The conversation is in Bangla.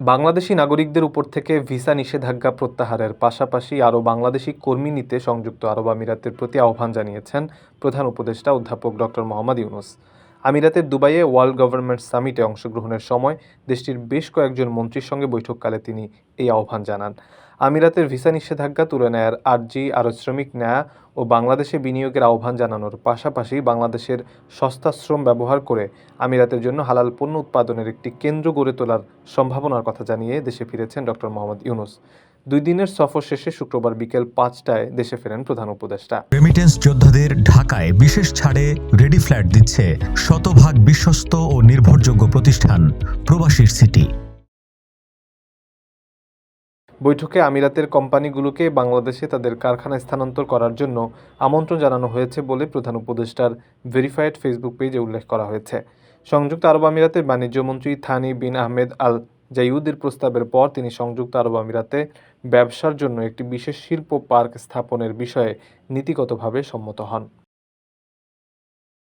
বাংলাদেশি নাগরিকদের উপর থেকে ভিসা নিষেধাজ্ঞা প্রত্যাহারের পাশাপাশি আরও বাংলাদেশি কর্মী নিতে সংযুক্ত আরব আমিরাতের প্রতি আহ্বান জানিয়েছেন প্রধান উপদেষ্টা অধ্যাপক ডক্টর মোহাম্মদ ইউনুস। আমিরাতের দুবাইয়ে ওয়ার্ল্ড গভর্নমেন্ট সামিটে অংশগ্রহণের সময় দেশটির বেশ কয়েকজন মন্ত্রীর সঙ্গে বৈঠককালে তিনি এই আহ্বান জানান। আমিরাতের ভিসা নিষেধাজ্ঞা তুলে নেয়ার আর্জি আরও শ্রমিক নেয়া ও বাংলাদেশে বিনিয়োগের আহ্বান জানানোর পাশাপাশি বাংলাদেশের সস্তা শ্রম ব্যবহার করে আমিরাতের জন্য হালাল পণ্য উৎপাদনের একটি কেন্দ্র গড়ে তোলার সম্ভাবনার কথা জানিয়ে দেশে ফিরেছেন ডক্টর মোহাম্মদ ইউনুস। দুই দিনের সফর শেষে শুক্রবার বিকেল পাঁচটায় দেশে ফেরেন প্রধান উপদেষ্টা। রেমিটেন্স যোদ্ধাদের ঢাকায় বিশেষ ছাড়ে রেডি ফ্ল্যাট দিচ্ছে শতভাগ বিশ্বস্ত ও নির্ভরযোগ্য প্রতিষ্ঠান প্রবাসীর সিটি। বৈঠকে আমিরাতের কোম্পানিগুলোকে বাংলাদেশে তাদের কারখানা স্থানান্তর করার জন্য আমন্ত্রণ জানানো হয়েছে বলে প্রধান উপদেষ্টার ভেরিফাইড ফেসবুক পেজে উল্লেখ করা হয়েছে। সংযুক্ত আরব আমিরাতের বাণিজ্যমন্ত্রী থানি বিন আহমেদ আল জাইউদের প্রস্তাবের পর তিনি সংযুক্ত আরব আমিরাতে ব্যবসার জন্য একটি বিশেষ শিল্প পার্ক স্থাপনের বিষয়ে নীতিগতভাবে সম্মত হন।